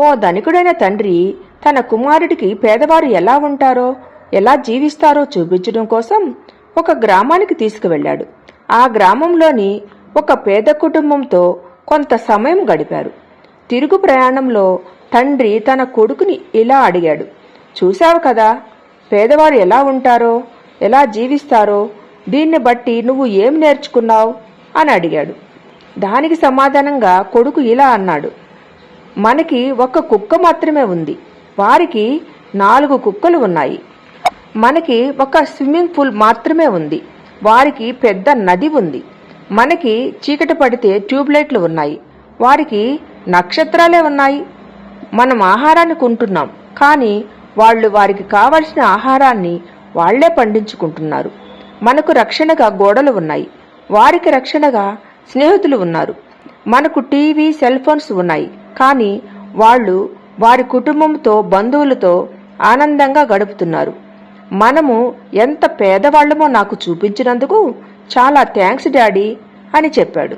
ఓ ధనికుడైన తండ్రి తన కుమారుడికి పేదవారు ఎలా ఉంటారో ఎలా జీవిస్తారో చూపించడం కోసం ఒక గ్రామానికి తీసుకువెళ్ళాడు. ఆ గ్రామంలోని ఒక పేద కుటుంబంతో కొంత సమయం గడిపారు. తిరుగు ప్రయాణంలో తండ్రి తన కొడుకుని ఇలా అడిగాడు. చూశావు కదా పేదవారు ఎలా ఉంటారో ఎలా జీవిస్తారో దీన్ని బట్టి నువ్వు ఏం నేర్చుకున్నావు? అని అడిగాడు. దానికి సమాధానంగా కొడుకు ఇలా అన్నాడు. మనకి ఒక కుక్క మాత్రమే ఉంది. వారికి నాలుగు కుక్కలు ఉన్నాయి. మనకి ఒక స్విమ్మింగ్ పూల్ మాత్రమే ఉంది. వారికి పెద్ద నది ఉంది. మనకి చీకటి పడితే ట్యూబ్లైట్లు ఉన్నాయి. వారికి నక్షత్రాలే ఉన్నాయి. మనం ఆహారాన్ని కొంటున్నాం. కానీ వాళ్ళు వారికి కావలసిన ఆహారాన్ని వాళ్ళే పండించుకుంటున్నారు. మనకు రక్షణగా గోడలు ఉన్నాయి. వారికి రక్షణగా స్నేహితులు ఉన్నారు. మనకు టీవీ సెల్ ఫోన్స్ ఉన్నాయి. కానీ వాళ్ళు వారి కుటుంబంతో బంధువులతో ఆనందంగా గడుపుతున్నారు. మనము ఎంత పేదవాళ్ళమో నాకు చూపించినందుకు చాలా థ్యాంక్స్ డాడీ అని చెప్పాడు.